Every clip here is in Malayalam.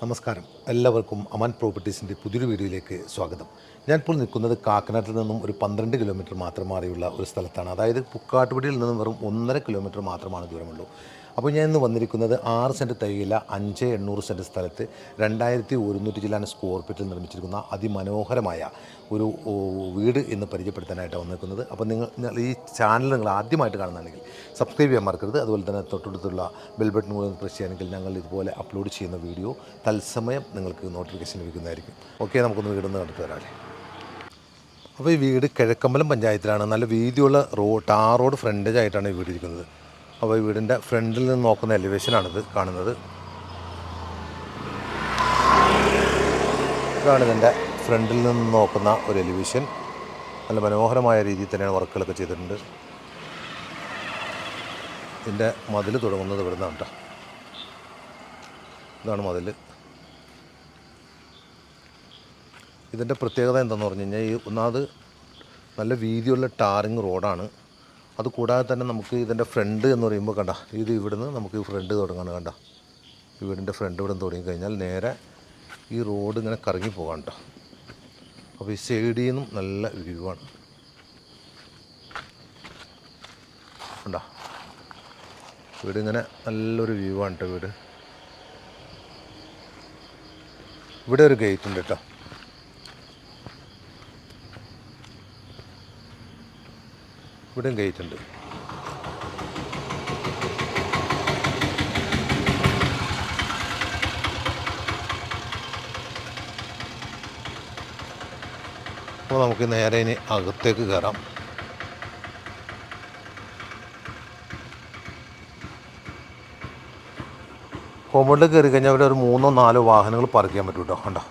നമസ്കാരം. എല്ലാവർക്കും അമൻ പ്രോപ്പർട്ടീസിന്റെ പുതിയൊരു വീഡിയോയിലേക്ക് സ്വാഗതം. ഞാനിപ്പോൾ നിൽക്കുന്നത് കാക്കനാട്ടിൽ നിന്നും ഒരു പന്ത്രണ്ട് കിലോമീറ്റർ മാത്രം മാറിയുള്ള ഒരു സ്ഥലത്താണ്. അതായത് പുക്കാട്ടുപടിയിൽ നിന്നും വെറും ഒന്നര കിലോമീറ്റർ മാത്രമാണ് ദൂരമുള്ളൂ. അപ്പോൾ ഞാൻ ഇന്ന് വന്നിരിക്കുന്നത് ആറ് സെന്റ് തൈയില അഞ്ച് എണ്ണൂറ് സെന്റ് സ്ഥലത്ത് രണ്ടായിരത്തി ഒരുന്നൂറ്റി ചില്ലാൻ സ്ക്വയർ ഫീറ്റിൽ നിർമ്മിച്ചിരിക്കുന്ന അതിമനോഹരമായ ഒരു വീട് എന്ന് പരിചയപ്പെടുത്താനായിട്ട് വന്നിരിക്കുന്നത്. അപ്പോൾ നിങ്ങൾ ഈ ചാനൽ നിങ്ങൾ ആദ്യമായിട്ട് കാണുന്നുണ്ടെങ്കിൽ സബ്സ്ക്രൈബ് ചെയ്യാൻ മറക്കരുത്. അതുപോലെ തന്നെ തൊട്ടടുത്തുള്ള ബെൽ ബട്ടൺ കൂടെ പ്രസ് ചെയ്യുകയാണെങ്കിൽ ഞങ്ങൾ ഇതുപോലെ അപ്ലോഡ് ചെയ്യുന്ന വീഡിയോ തത്സമയം നിങ്ങൾക്ക് നോട്ടിഫിക്കേഷൻ ലഭിക്കുന്നതായിരിക്കും. ഓക്കെ നമുക്കൊന്ന് വീടൊന്ന് കണ്ടിട്ട് വരാമല്ലേ അപ്പോൾ ഈ വീട് കിഴക്കമ്പലം പഞ്ചായത്തിലാണ്. നല്ല വീതിയുള്ള റോഡ് ടാർ റോഡ് ഫ്രണ്ടേജ് ആയിട്ടാണ് ഈ വീട് ഇരിക്കുന്നത്. അപ്പോൾ വീടിന്റെ ഫ്രണ്ടിൽ നിന്ന് നോക്കുന്ന എലിവേഷനാണിത് കാണുന്നത്. ഇതാണ് ഇതിന്റെ ഫ്രണ്ടിൽ നിന്ന് നോക്കുന്ന ഒരു എലിവേഷൻ നല്ല മനോഹരമായ രീതിയിൽ തന്നെയാണ് വർക്കുകളൊക്കെ ചെയ്തിട്ടുണ്ട്. ഇതിന്റെ മതിൽ തുടങ്ങുന്നത് ഇവിടെ നിന്നാണ് കേട്ടോ. ഇതാണ് മതിൽ. ഇതിന്റെ പ്രത്യേകത എന്താണെന്ന് പറഞ്ഞു കഴിഞ്ഞാൽ ഈ ഒന്നാമത് നല്ല വീതിയുള്ള ടാറിങ് റോഡാണ്. അത് കൂടാതെ തന്നെ നമുക്ക് ഇതിന്റെ ഫ്രണ്ട് എന്ന് പറയുമ്പോൾ കണ്ട ഇത് ഇവിടുന്ന് നമുക്ക് ഫ്രണ്ട് തുടങ്ങാണ് കണ്ട. ഈ വീടിന്റെ ഫ്രണ്ട് ഇവിടെ തുടങ്ങിക്കഴിഞ്ഞാൽ നേരെ ഈ റോഡ് ഇങ്ങനെ കറങ്ങി പോകാം കേട്ടോ അപ്പോൾ ഈ സൈഡിൽ നിന്നും നല്ല വ്യൂ ആണ്. കണ്ടോ? വീട് ഇങ്ങനെ നല്ലൊരു വ്യൂ ആണ് കേട്ടോ വീട്. ഇവിടെ ഒരു ഗേറ്റ് ഉണ്ട് കേട്ടോ ഇവിടെയും കയറ്റുണ്ട് അപ്പോൾ നമുക്ക് നേരെ ഇനി അകത്തേക്ക് കയറാം. കോമ്പൗണ്ടിൽ കയറി കഴിഞ്ഞാൽ അവിടെ ഒരു മൂന്നോ നാലോ വാഹനങ്ങൾ പാർക്ക് ചെയ്യാൻ പറ്റും കേട്ടോ. കണ്ടോ?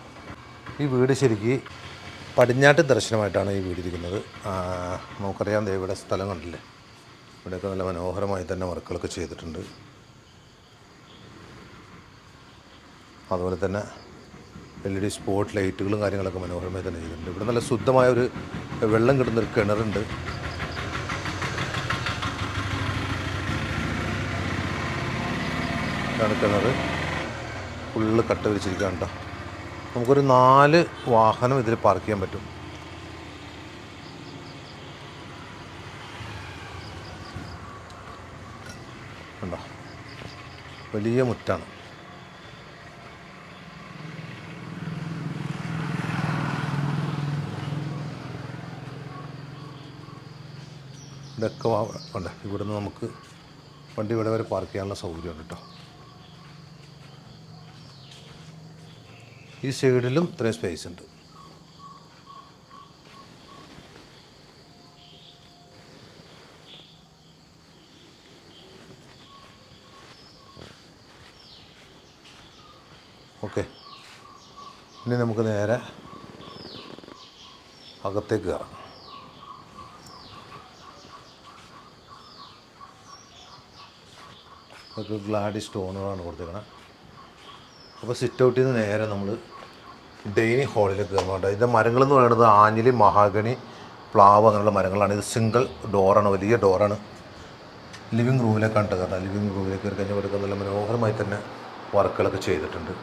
ഈ വീട് ശരിക്ക് പടിഞ്ഞാട്ട് ദർശനമായിട്ടാണ് ഈ വീട് ഇരിക്കുന്നത്. ആ, നമുക്കറിയാം ഇവിടെ സ്ഥലം കണ്ടില്ലേ ഇവിടെയൊക്കെ നല്ല മനോഹരമായി തന്നെ വർക്കുകളൊക്കെ ചെയ്തിട്ടുണ്ട്. അതുപോലെ തന്നെ എൽ ഇ ഡി സ്പോട്ട് ലൈറ്റുകളും കാര്യങ്ങളൊക്കെ മനോഹരമായി തന്നെ ചെയ്തിട്ടുണ്ട്. ഇവിടെ നല്ല ശുദ്ധമായ ഒരു വെള്ളം കിട്ടുന്നൊരു കിണറുണ്ട്. ഇതാണ് കിണർ ഫുള്ള് കട്ട വിരിച്ചിരിക്കുകയാണ് കേട്ടോ. നമുക്കൊരു നാല് വാഹനം ഇതിൽ പാർക്ക് ചെയ്യാൻ പറ്റും. കണ്ടോ? വലിയ മുറ്റാണ്. ഇതൊക്കെ ഉണ്ട് ഇവിടുന്ന് നമുക്ക് വണ്ടി ഇവിടെ വരെ പാർക്ക് ചെയ്യാനുള്ള സൗകര്യമുണ്ട് കേട്ടോ ഈ സൈഡിലും ഇത്രയും സ്പേസ് ഉണ്ട്. ഓക്കെ ഇനി നമുക്ക് നേരെ അകത്തേക്ക് കയറാം. ഇതൊക്കെ ഗ്ലാഡി സ്റ്റോണുകളാണ് കൊടുത്തേക്കണത് അപ്പോൾ സിറ്റ് ഔട്ടിൽ നിന്ന് നേരെ നമ്മൾ ഡൈനിങ് ഹാളിലേക്ക് കയറുന്നുണ്ട് ഇതിന്റെ മരങ്ങൾ എന്ന് പറയുന്നത് ആഞ്ഞിലി മഹാഗണി പ്ലാവ് അങ്ങനെയുള്ള മരങ്ങളാണ്. ഇത് സിംഗിൾ ഡോറാണ് വലിയ ഡോറാണ് ലിവിങ് റൂമിലേക്കാണ് കേട്ടോ ലിവിങ് റൂമിലേക്ക് കയറി കഴിഞ്ഞാൽ ഇവിടെ നല്ല മനോഹരമായി തന്നെ വർക്കുകളൊക്കെ ചെയ്തിട്ടുണ്ട്.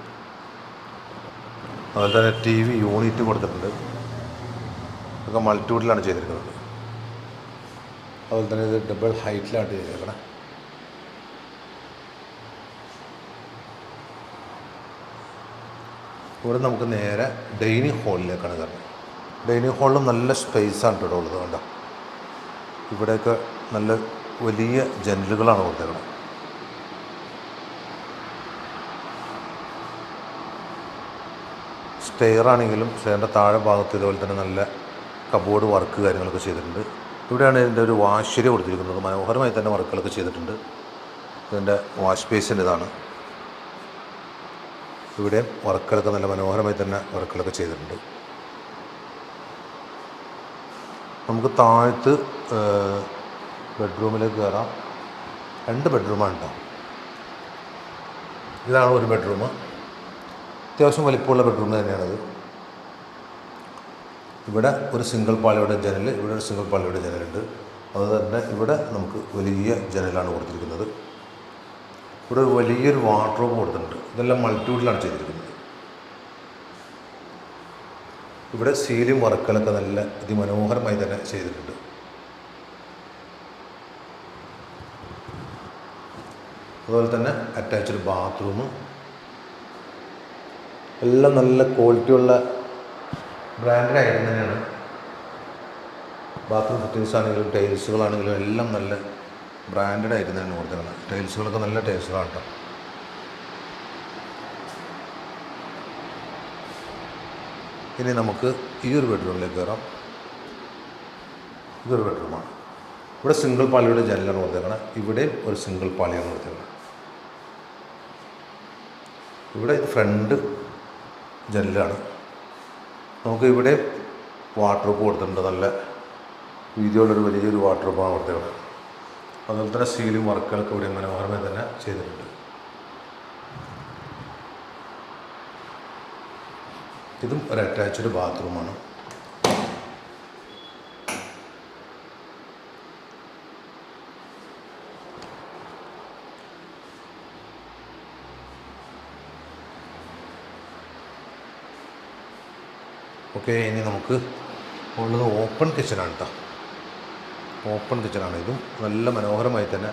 അതുപോലെ തന്നെ ടി വി യൂണിറ്റ് കൊടുത്തിട്ടുണ്ട്. ഇതൊക്കെ മൾട്ടിവുഡിലാണ് ചെയ്തിരിക്കുന്നത്. അതുപോലെ തന്നെ ഇത് ഡബിൾ ഹൈറ്റിലാണ് ചെയ്തിരിക്കുന്നത്. ഇവിടെ നമുക്ക് നേരെ ഡൈനിങ് ഹാളിലേക്കാണ് കയറുന്നത്. ഡൈനിങ് ഹാളിലും നല്ല സ്പേസാണ് കേട്ടോ ഉള്ളത് കണ്ടോ? ഇവിടെയൊക്കെ നല്ല വലിയ ജനലുകളാണ് കൊടുത്തേക്കുന്നത് സ്റ്റെയർ ആണെങ്കിലും സ്റ്റെയറിന്റെ താഴെ ഭാഗത്ത് ഇതുപോലെ തന്നെ നല്ല കബോർഡ് വർക്ക് കാര്യങ്ങളൊക്കെ ചെയ്തിട്ടുണ്ട്. ഇവിടെയാണ് ഇതിന്റെ ഒരു വാഷ് കൊടുത്തിരിക്കുന്നത്. മനോഹരമായി തന്നെ വർക്കുകളൊക്കെ ചെയ്തിട്ടുണ്ട്. ഇതിന്റെ വാഷ് ബേസിന്റെ ഇതാണ്. ഇവിടെ വർക്കുകളൊക്കെ നല്ല മനോഹരമായി തന്നെ വർക്കുകളൊക്കെ ചെയ്തിട്ടുണ്ട്. നമുക്ക് താഴത്ത് ബെഡ്റൂമിലേക്ക് കയറാം. രണ്ട് ബെഡ്റൂമാണ് കേട്ടോ ഇതാണ് ഒരു ബെഡ്റൂം അത്യാവശ്യം വലിപ്പമുള്ള ബെഡ്റൂം തന്നെയാണത്. ഇവിടെ ഒരു സിംഗിൾ പാളിയുടെ ജനൽ ഇവിടെ ഒരു സിംഗിൾ പാളിയുടെ ജനലുണ്ട്. അതുതന്നെ ഇവിടെ നമുക്ക് വലിയ ജനലാണ് കൊടുത്തിരിക്കുന്നത്. ഇവിടെ വലിയൊരു വാർഡ്രോബ് കൊടുത്തിട്ടുണ്ട്. ഇതെല്ലാം മൾട്ടിവുഡിലാണ് ചെയ്തിരിക്കുന്നത്. ഇവിടെ സീലും വർക്കലൊക്കെ നല്ല അതിമനോഹരമായി തന്നെ ചെയ്തിട്ടുണ്ട്. അതുപോലെ തന്നെ അറ്റാച്ച്ഡ് ബാത്റൂം എല്ലാം നല്ല ക്വാളിറ്റിയുള്ള ബ്രാൻഡ് ഐറ്റം തന്നെയാണ്. ബാത്റൂം ഫിറ്റിങ്സ് ആണെങ്കിലും ടൈൽസുകളാണെങ്കിലും എല്ലാം നല്ല ബ്രാൻഡഡ് ആയിരുന്നു തന്നെ കൊടുത്തിരുന്നത് ടൈൽസുകളൊക്കെ നല്ല ടൈൽസുകളാണ് കേട്ടോ. ഇനി നമുക്ക് ഈ ഒരു ബെഡ്റൂമിലേക്ക് കയറാം. ഇതൊരു ബെഡ്റൂമാണ്. ഇവിടെ സിംഗിൾ പാളിയുടെ ജനലാണ് കൊടുത്തേക്കണം. ഇവിടെയും ഒരു സിംഗിൾ പാളിയാണ് കൊടുത്തേക്കണം. ഇവിടെ ഇത് ഫ്രണ്ട് ജനലാണ്. നമുക്ക് ഇവിടെ ഉപ്പ് കൊടുത്തിട്ടുണ്ട്. നല്ല വീതിയുള്ളൊരു വലിയൊരു വാട്ടർ ഉപ്പാണ് കൊടുത്തേക്കുന്നത് അതുപോലെ തന്നെ സീലിംഗ് വർക്കുകളൊക്കെ ഇവിടെ മനോഹരമായി തന്നെ ചെയ്തിട്ടുണ്ട്. ഇതും ഒരു അറ്റാച്ച്ഡ് ബാത്റൂമാണ്. ഓക്കെ ഇനി നമുക്ക് ഉള്ളത് ഓപ്പൺ കിച്ചനാണ് കേട്ടോ ഓപ്പൺ കിച്ചണാണ് ഇതും നല്ല മനോഹരമായി തന്നെ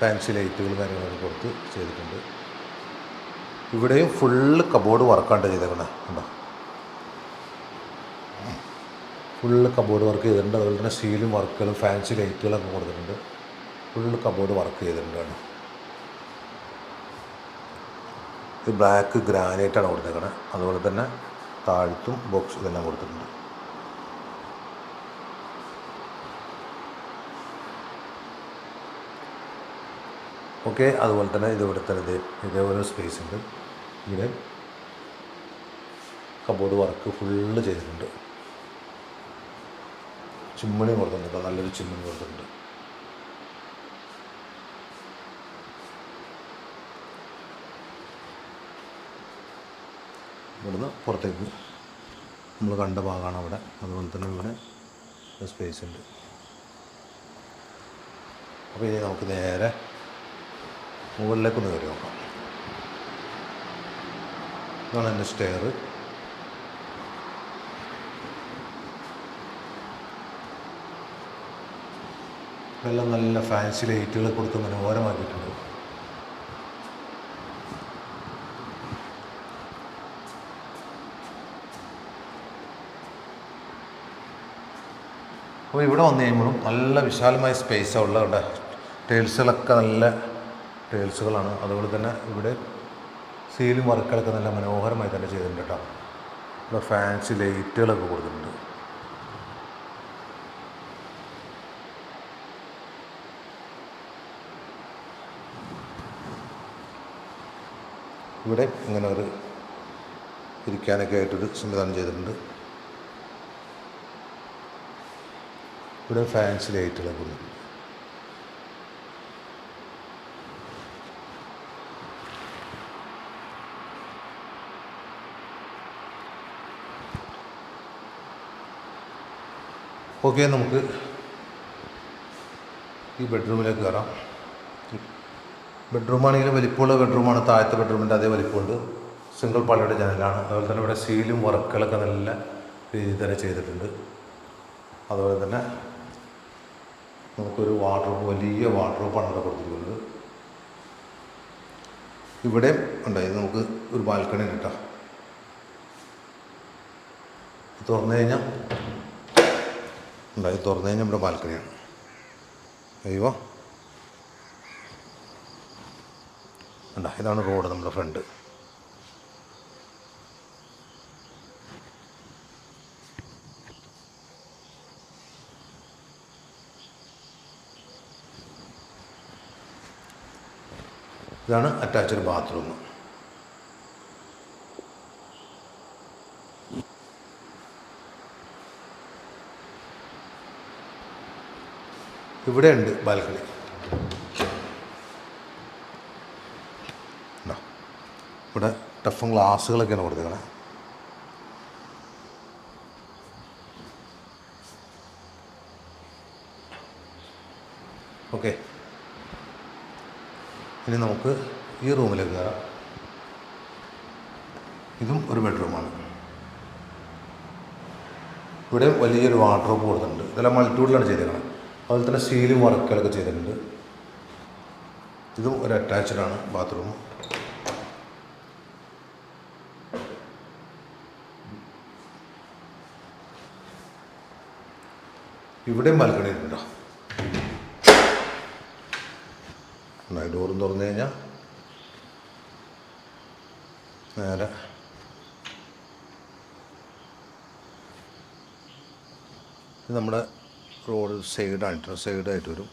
ഫാൻസി ലൈറ്റുകൾ കാര്യങ്ങളൊക്കെ കൊടുത്ത് ചെയ്തിട്ടുണ്ട്. ഇവിടെയും ഫുള്ള് കബോർഡ് വർക്കാണ്ട് ചെയ്തേക്കണേ. കണ്ടോ? ഫുള്ള് കബോർഡ് വർക്ക് ചെയ്തിട്ടുണ്ട്. അതുപോലെ തന്നെ സീലും വർക്കുകളും ഫാൻസി ലൈറ്റുകളൊക്കെ കൊടുത്തിട്ടുണ്ട്. ഫുള്ള് കബോർഡ് വർക്ക് ചെയ്തിട്ടുണ്ട് ഇത് ബ്ലാക്ക് ഗ്രാനൈറ്റാണ് കൊടുത്തേക്കണേ. അതുപോലെ തന്നെ താഴ്ത്തും ബോക്സ് ഇതെല്ലാം കൊടുത്തിട്ടുണ്ട്. ഓക്കെ അതുപോലെ തന്നെ ഇത് ഇവിടെ തന്നെ ഇതേ ഇതേപോലെ സ്പേസ് ഉണ്ട്. ഇവിടെ കബോർഡ് വർക്ക് ഫുള്ള് ചെയ്തിട്ടുണ്ട്. ചിമ്മണി കൊടുത്തിട്ടുണ്ട് നല്ലൊരു ചിമ്മണി കൊടുത്തിട്ടുണ്ട്. ഇവിടുന്ന് പുറത്തേക്ക് നമ്മൾ കണ്ട ഭാഗമാണ് അവിടെ. അതുപോലെ തന്നെ ഇവിടെ സ്പേസ് ഉണ്ട്. അപ്പോൾ ഇനി നമുക്ക് നേരെ മുകളിലേക്കൊന്ന് കയറി നോക്കാം. ഇതാണ് എന്റെ സ്റ്റെയർ എല്ലാം നല്ല ഫാൻസി ലൈറ്റുകൾ കൊടുത്ത് മനോഹരമാക്കിയിട്ടുണ്ട് അപ്പോൾ ഇവിടെ വന്നു കഴിയുമ്പോഴും നല്ല വിശാലമായ സ്പേസാണ് ഉള്ളത് ഇവിടെ ടൈൽസുകളൊക്കെ നല്ല ടൈൽസുകളാണ് അതുപോലെ തന്നെ ഇവിടെ സീലും വർക്കുകളൊക്കെ നല്ല മനോഹരമായി തന്നെ ചെയ്തിട്ടുണ്ട് കേട്ടോ. ഇവിടെ ഫാൻസി ലൈറ്റുകളൊക്കെ കൊടുത്തിട്ടുണ്ട്. ഇവിടെ ഇങ്ങനെ ഒരു ഇരിക്കാനൊക്കെ ആയിട്ടൊരു സംവിധാനം ചെയ്തിട്ടുണ്ട്. ഇവിടെ ഫാൻസി ലൈറ്റുകളൊക്കെ ഉണ്ട് ഓക്കെ നമുക്ക് ഈ ബെഡ്റൂമിലേക്ക് കയറാം. ബെഡ്റൂമാണെങ്കിലും വലിപ്പമുള്ള ബെഡ്റൂമാണ് താഴത്തെ ബെഡ്റൂമിന്റെ അതേ വലിപ്പമുണ്ട്. സിംഗിൾ പാളിയുടെ ജനലാണ്. അതുപോലെ തന്നെ ഇവിടെ സീലും വർക്കുകളൊക്കെ നല്ല രീതിയിൽ തന്നെ ചെയ്തിട്ടുണ്ട്. അതുപോലെ തന്നെ നമുക്കൊരു വാർഡ്രോബ് വലിയ വാർഡ്രോബാണ് ഇവിടെ കൊടുത്തിരിക്കുന്നത്. ഇവിടെ ഉണ്ടായി നമുക്ക് ഒരു ബാൽക്കണി കിട്ടാം. തുറന്നു കഴിഞ്ഞാൽ ഉണ്ടായി. തുറന്നു കഴിഞ്ഞാൽ ഇവിടെ ബാൽക്കണിയാണ്. അയ്യോ. ഉണ്ട ഇതാണ് റോഡ് നമ്മുടെ ഫ്രണ്ട്. ഇതാണ് അറ്റാച്ച്ഡ് ബാത്റൂം. ഇവിടെ ഉണ്ട് ബാൽക്കണി? ഇവിടെ ടഫും ഗ്ലാസ്സുകളൊക്കെയാണ് കൊടുത്തേക്കണേ. ഓക്കെ. ഇനി നമുക്ക് ഈ റൂമിലേക്ക് കയറാം. ഇതും ഒരു ബെഡ്റൂമാണ്. ഇവിടെ വലിയൊരു വാർഡ്രോബ് കൊടുത്തിട്ടുണ്ട്. ഇതെല്ലാം മൾട്ടിവുഡിലാണ് ചെയ്തേക്കുന്നത് അതുപോലെ തന്നെ സീലും വർക്കുകളൊക്കെ ചെയ്തിട്ടുണ്ട്. ഇതും ഒരു അറ്റാച്ച്ഡ് ആണ് ബാത്റൂം ഇവിടെയും ബാൽക്കണി ഉണ്ടോ ഡോറും തുറന്നു കഴിഞ്ഞാൽ നേരെ നമ്മുടെ റോഡ് സൈഡായിട്ട് സൈഡായിട്ട് വരും.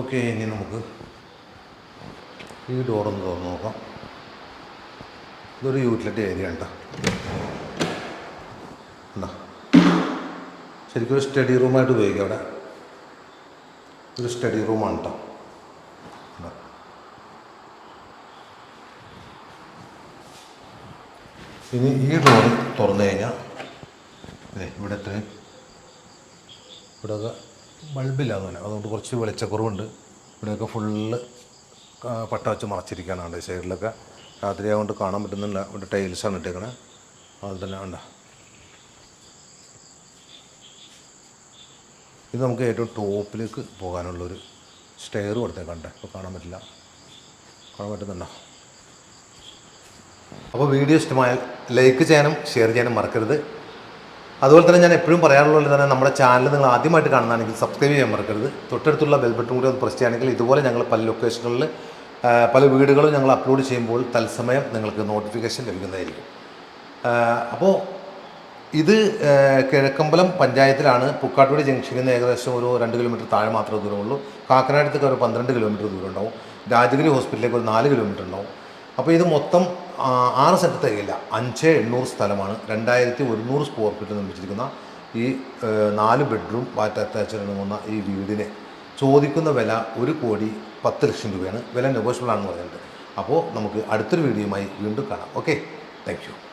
ഓക്കെ ഇനി നമുക്ക് ഈ ഡോറൊന്ന് തുറന്ന് നോക്കാം. ഇതൊരു യൂട്ടിലിറ്റി ഏരിയ ഉണ്ടോ എന്താ ശരിക്കും ഒരു സ്റ്റഡി റൂമായിട്ട് ഉപയോഗിക്കാം അവിടെ. ഒരു സ്റ്റഡി റൂമാണ് കേട്ടോ ഇനി ഈ ഡോർ തുറന്നു കഴിഞ്ഞാൽ ദേ ഇവിടെ എത്ര ഇവിടെയൊക്കെ ബൾബില്ലാന്ന് തന്നെ അതുകൊണ്ട് കുറച്ച് വെളിച്ചക്കുറവുണ്ട്. ഇവിടെയൊക്കെ ഫുള്ള് പട്ട വെച്ച് മറച്ചിരിക്കാനാണ് സൈഡിലൊക്കെ രാത്രി ആയതുകൊണ്ട് കാണാൻ പറ്റുന്നില്ല ഇവിടെ ടൈൽസാണ് ഇട്ടേക്കണേ. അതുപോലെ തന്നെ ഉണ്ട് ഇത് നമുക്ക് ഏറ്റവും ടോപ്പിലേക്ക് പോകാനുള്ളൊരു സ്റ്റെയർ കൊടുത്തേക്കണ്ടേ ഇപ്പോൾ കാണാൻ പറ്റില്ല. കാണാൻ പറ്റുന്നുണ്ടോ? അപ്പോൾ വീഡിയോ ഇഷ്ടമായാൽ ലൈക്ക് ചെയ്യാനും ഷെയർ ചെയ്യാനും മറക്കരുത്. അതുപോലെ തന്നെ ഞാൻ എപ്പോഴും പറയാറുള്ളത് തന്നെ നമ്മുടെ ചാനൽ നിങ്ങൾ ആദ്യമായിട്ട് കാണുന്നതാണെങ്കിൽ സബ്സ്ക്രൈബ് ചെയ്യാൻ മറക്കരുത്. തൊട്ടടുത്തുള്ള ബെൽ ബട്ടൺ കൂടി ഒന്ന് പ്രസ് ചെയ്യുകയാണെങ്കിൽ ഇതുപോലെ ഞങ്ങൾ പല ലൊക്കേഷനുകളിൽ പല വീടുകളും ഞങ്ങൾ അപ്ലോഡ് ചെയ്യുമ്പോൾ തത്സമയം നിങ്ങൾക്ക് നോട്ടിഫിക്കേഷൻ ലഭിക്കുന്നതായിരിക്കും. അപ്പോൾ ഇത് കിഴക്കമ്പലം പഞ്ചായത്തിലാണ്. പുക്കാട്ടുപടി ജംഗ്ഷനിൽ നിന്ന് ഏകദേശം ഒരു രണ്ട് കിലോമീറ്റർ താഴെ മാത്രമേ ദൂരമുള്ളൂ. കാക്കനാടത്തേക്ക് ഒരു പന്ത്രണ്ട് കിലോമീറ്റർ ദൂരം ഉണ്ടാവും രാജഗിരി ഹോസ്പിറ്റലിലേക്ക് ഒരു നാല് കിലോമീറ്റർ ഉണ്ടാവും. അപ്പോൾ ഇത് മൊത്തം ആറ് സെറ്റ് തികയില്ല. അഞ്ച് എണ്ണൂറ് സ്ഥലമാണ്. രണ്ടായിരത്തി ഒരുന്നൂറ് സ്ക്വയർ ഫീറ്റ് നിർമ്മിച്ചിരിക്കുന്ന ഈ നാല് ബെഡ്റൂം വാറ്റ് അറ്റാച്ച് അടങ്ങുന്ന ഈ വീടിന് ചോദിക്കുന്ന വില ഒരു കോടി പത്ത് ലക്ഷം രൂപയാണ്. വില നെഗോഷ്യബിൾ ആണെന്ന് പറഞ്ഞിട്ടുണ്ട്. അപ്പോൾ നമുക്ക് അടുത്തൊരു വീഡിയോയുമായി വീണ്ടും കാണാം. Okay thank